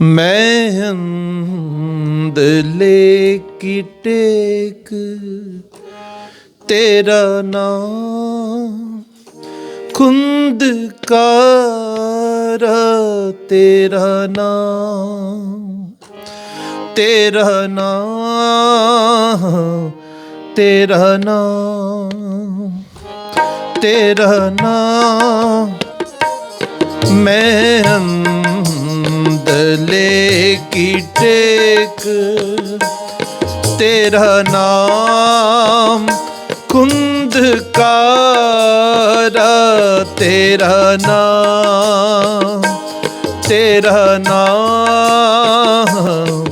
ਮੈਂ ਅੰਦਲੇ ਕੀ ਟੇਕ, ਤੇਰਾ ਨਾਮ ਖੁੰਦ ਕਾਰ, ਤੇਰਾ ਨਾਮ ਤੇਰਾ ਨਾਮ ਤੇਰਾ ਨਾਮ ਤੇਰਾ ਨਾਮ ਮੈਂ ਅੰਦਲੇ ਕੀ। ਟੇਕ ਤੇਰਾ ਨਾਮ ਕੁੰਦਕਾਰਾ। ਤੇਰਾ ਨਾਮ ਤੇਰਾ ਨਾਮ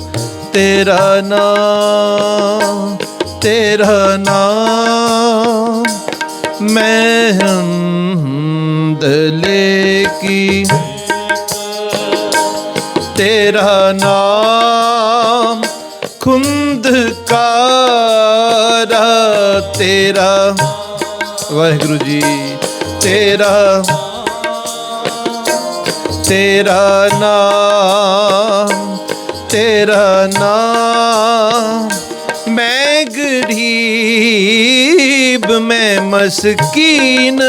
ਤੇਰਾ ਨਾਮ ਤੇਰਾ ਨਾਮ। ਮੈਂ ਅੰਦਲੇ ਕੀ ਤੇਰਾ ਨਾਮ ਖੁੰਦ ਕਾਰਾ ਤੇਰਾ। ਵਾਹਿਗੁਰੂ ਜੀ, ਤੇਰਾ। ਤੇਰਾ ਨਾਮ ਤੇਰਾ ਨਾਮ। ਮੈਂ ਗਰੀਬ ਮੈਂ ਮਸਕੀਨ।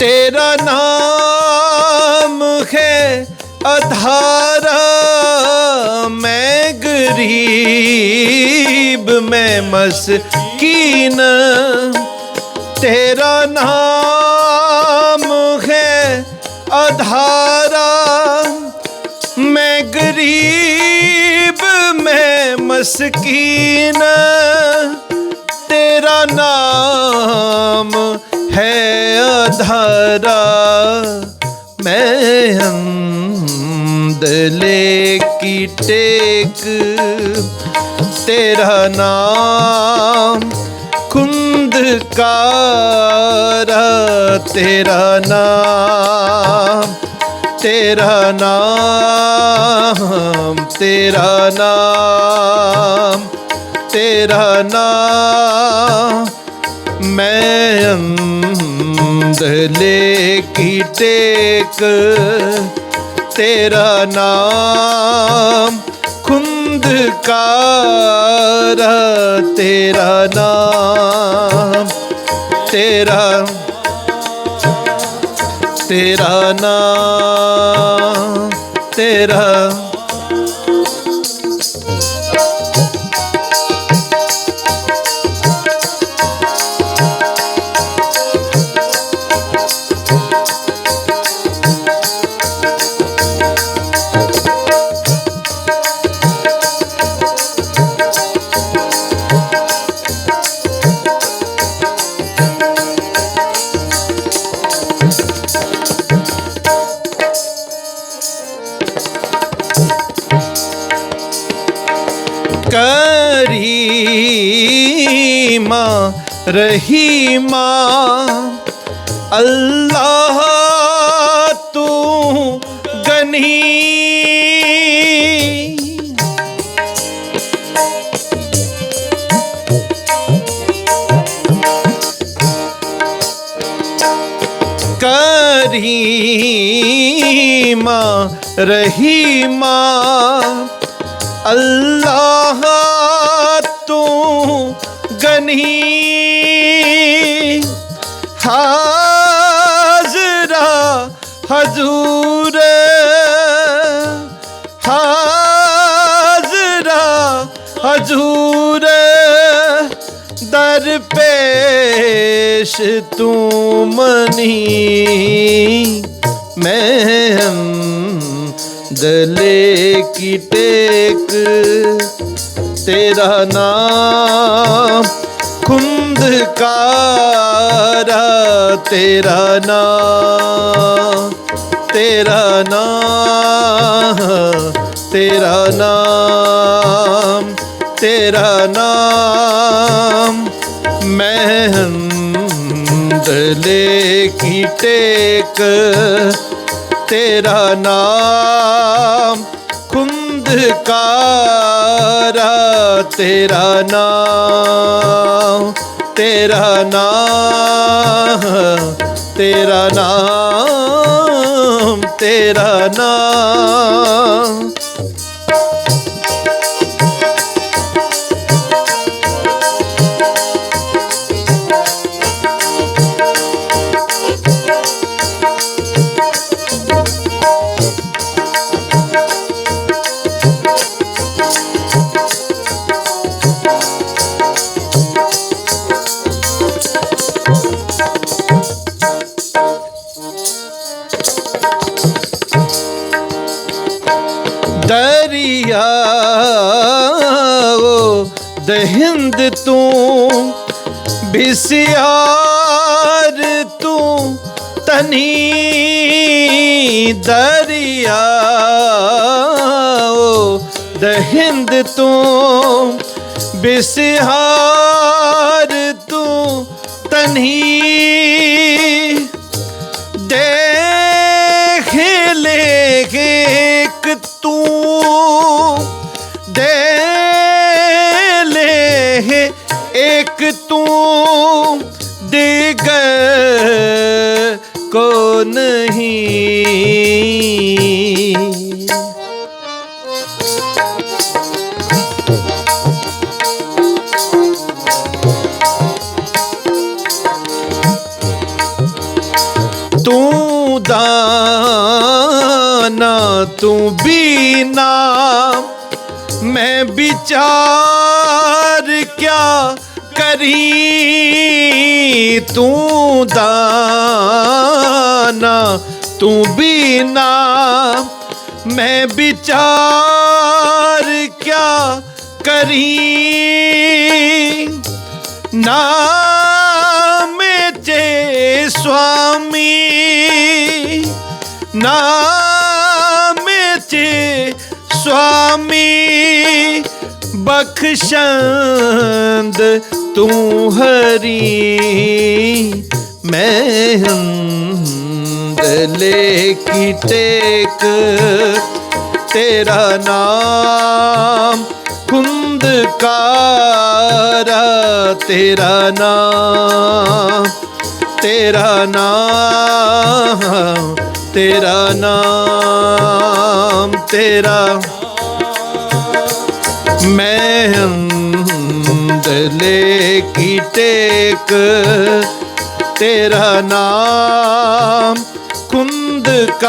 ਤੇਰਾ ਨਾਮ ਅਧਾਰਾ ਮੈਂ ਗਰੀਬ ਮੈਂ ਮਸਕੀਨ ਤੇਰਾ ਨਾਮ ਹੈ ਅਧਾਰਾ ਮੈਂ ਗਰੀਬ ਮੈਂ ਮਸਕੀਨ ਤੇਰਾ ਨਾਮ ਹੈ ਅਧਾਰਾ ਮੈਂ ਅੰਦਲੇ ਕੀ ਟੇਕ? ਤੇਰਾ ਨਾਮ ਕੁੰਦ ਤੇਰਾ ਨਾਮ ਤੇਰਾ ਨਾਮ ਤੇਰਾ ਨਾਮ ਤੇਰਾ ਨਾਮ। ਮੈਂ ਅੰਦਲੇ ਕੀ ਟੇਕ? ਤੇਰਾ ਨਾਮ ਖੁੰਦਕਾਰ ਤੇਰਾ ਨਾਮ ਤੇਰਾ ਤੇਰਾ ਨਾਮ ਤੇਰਾ ਰਹੀਮਾ ਅੱਲਾਹ ਤੂੰ ਗਨੀ ਕਰੀਮਾ ਰਹੀਮਾ ਅੱਲਾਹ ਤੂੰ ਗਨੀ ਹਜ਼ੂਰ ਹਾਜ਼ਰਾ ਹਜ਼ੂਰ ਦਰ ਪੇਸ਼ ਤੂੰ ਮਨੀ ਮੈਂ ਹਮ ਦਲੇ ਕੀ ਟੇਕ ਤੇਰਾ ਨਾਮ ਖੁੰਦਕਾਰਾ ਤੇਰਾ ਨਾਮ ਤੇਰਾ ਨਾਮ ਤੇਰਾ ਨਾਮ ਤੇਰਾ ਨਾਮ। ਮਹਿੰਦਲੇ ਕੀ ਟੇਕ ਤੇਰਾ ਨਾਮ ਅੰਧਕਾਰਾ ਤੇਰਾ ਨਾਮ ਤੇਰਾ ਨਾਮ ਤੇਰਾ ਨਾਮ ਤੇਰਾ ਨਾਮ। ਹਿੰਦ ਤੂੰ ਬਿਸਿਆਰ ਤੂੰ ਤਨੀ ਦਰਿਆ ਓ ਦਹਿੰਦ ਤੂੰ ਬਿਸਿਆਰ ਤੂੰ ਤਨੀ ਦੇਖ ਲੈ ਤੂੰ ਦੇ ਇੱਕ ਤੂੰ ਦਿਗਰ ਕੋ ਨਹੀਂ ਤੂੰ ਦਾਨਾ ਤੂੰ ਬੀਨਾ ਮੈਂ ਵਿਚਾਰ ਕਿਆ ਕਰੀ ਤੂੰ ਦਾਨਾ, ਤੂੰ ਬੀਨਾ ਮੈਂ ਵਿਚਾਰ ਕਿਆ ਕਰੀ? ਨਾਮ ਜੇ ਸੁਆਮੀ, ਨਾਮ ਜੇ ਸੁਆਮੀ ਬਖਸ਼ੰਦ ਤੂੰ ਹਰੀ, ਮੈਂ ਹੰਦਲੇ ਕੀ ਟੇਕ। ਤੇਰਾ ਨਾਮ ਕੁੰਦਕਾਰਾ ਤੇਰਾ ਨਾਮ ਤੇਰਾ ਨਾਮ ਤੇਰਾ ਨਾਮ, ਤੇਰਾ ਮੈਂ ਅੰਦਲੇ ਕੀ ਟੇਕ? ਤੇਰਾ ਨਾਮ ਕੁੰਦਕਾਰਾ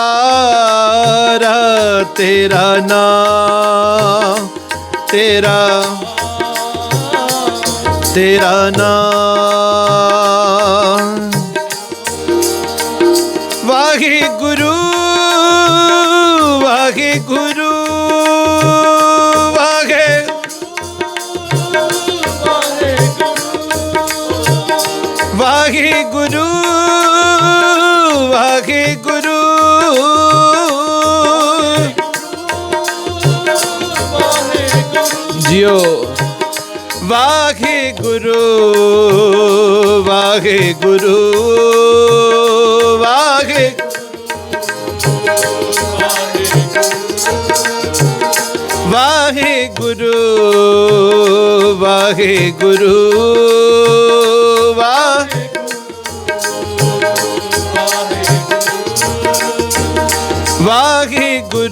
ਤੇਰਾ ਨਾਮ ਤੇਰਾ ਤੇਰਾ ਨਾਮ। ਵਾਹਿਗੁਰੂ ਵਾਹਿਗੁਰੂ। ਜਿਓ ਵਾਹਿਗੁਰੂ ਵਾਹਿਗੁਰੂ ਵਾਹਿ ਵਾਹਿਗੁਰੂ ਵਾਹਿਗੁਰੂ ਵਾਹਿ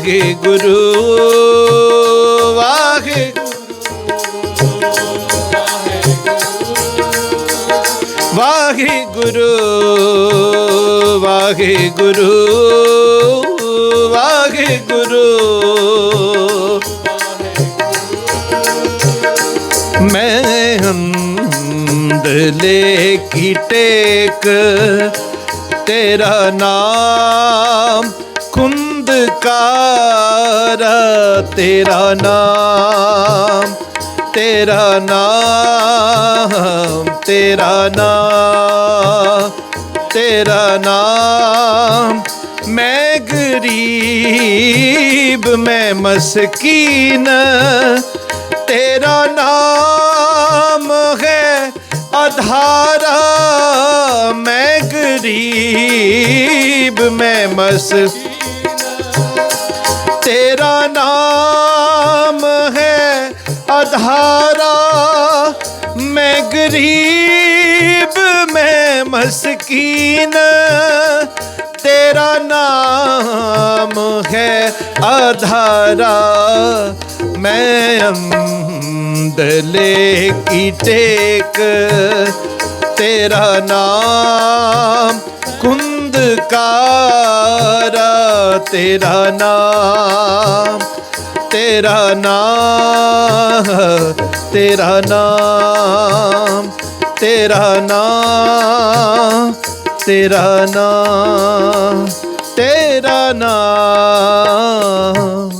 ਵਾਹਿਗੁਰੂ ਵਾਹਿ ਵਾਹਿਗੁਰੂ ਵਾਹਿਗੁਰੂ। ਵਾਹਿਗੁਰੂ। ਮੈਂ ਹੰਦਲੇ ਕੀ ਟੇਕ ਤੇਰਾ ਨਾਮ ਖੁੰਦਕਾਰ ਤੇਰਾ ਨਾਮ ਤੇਰਾ ਨਾਮ ਤੇਰਾ ਨਾਮ ਤੇਰਾ ਨਾਮ ਮੈਂ ਗਰੀਬ ਮੈਂ ਮਸਕੀਨ ਤੇਰਾ ਨਾਮ ਹੈ ਆਧਾਰਾ ਮੈਂ ਗਰੀਬ ਮੈਂ ਮਸਕੀਨ ਆਧਾਰਾ ਮੈਂ ਗਰੀਬ, ਮੈਂ ਮਸਕੀਨ, ਤੇਰਾ ਨਾਮ ਹੈ ਆਧਾਰਾ। ਮੈਂ ਅੰਦਲੇ ਕੀ ਟੇਕ ਤੇਰਾ ਨਾਮ ਕੁੰਦਕਾਰਾ, ਤੇਰਾ ਨਾਮ ਤੇਰਾ ਨਾਮ ਤੇਰਾ ਨਾਮ ਤੇਰਾ ਨਾਮ ਤੇਰਾ ਨਾਮ ਤੇਰਾ ਨਾਮ।